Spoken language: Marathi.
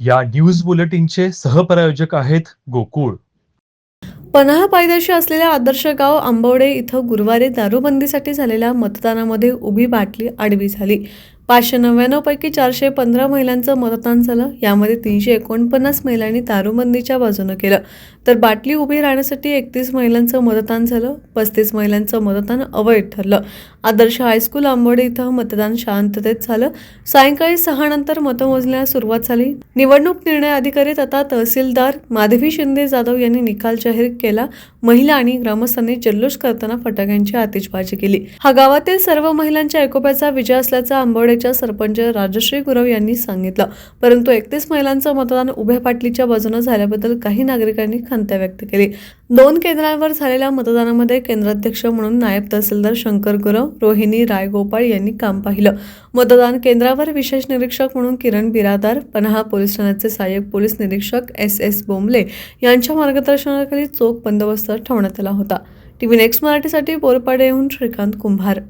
या न्यूज बुलेटिनचे सहप्रायोजक आहेत गोकुळ. पन्हाळा पायदर्शी असलेल्या आदर्श गाव आंबवडे इथं गुरुवारी दारूबंदीसाठी झालेल्या मतदानामध्ये उभी बाटली आडवी झाली. पाचशे नव्याण्णवपैकी चारशे पंधरा महिलांचं मतदान झालं. यामध्ये तीनशे एकोणपन्नास महिलांनी दारूबंदीच्या बाजूनं केलं. तर बाटली उभी राहण्यासाठी एकतीस महिलांचं मतदान झालं. पस्तीस महिलांचं मतदान अवैध ठरलं. आदर्श हायस्कूल आंबोडे इथं मतदान शांततेत झालं. सायंकाळी सहा नंतर मतमोजण्यास सुरुवात झाली. निवडणूक निर्णय अधिकारी तथा तहसीलदार माधवी शिंदे जाधव यांनी निकाल जाहीर केला. महिला आणि ग्रामस्थांनी जल्लोष करताना फटाक्यांची आतिषबाजी केली. हा गावातील सर्व महिलांच्या एकोप्याचा विजय असल्याचा मुंबईच्या सरपंच राजश्री गुरव यांनी सांगितलं. परंतु एकतीस महिलांचं मतदान उभ्या पाटलीच्या बाजूनं झाल्याबद्दल काही नागरिकांनी खंत व्यक्त केली. दोन केंद्रांवर झालेल्या मतदानामध्ये केंद्राध्यक्ष म्हणून नायब तहसीलदार शंकर गुरव रोहिणी रायगोपाळ यांनी काम पाहिलं. मतदान केंद्रावर विशेष निरीक्षक म्हणून किरण बिरादार पन्हा पोलीस ठाण्याचे सहाय्यक पोलीस निरीक्षक एस एस बोंबले यांच्या मार्गदर्शनाखाली चोख बंदोबस्त ठेवण्यात आला होता. टीव्ही नेक्स्ट मराठीसाठी बोरपाडे येऊन श्रीकांत कुंभार.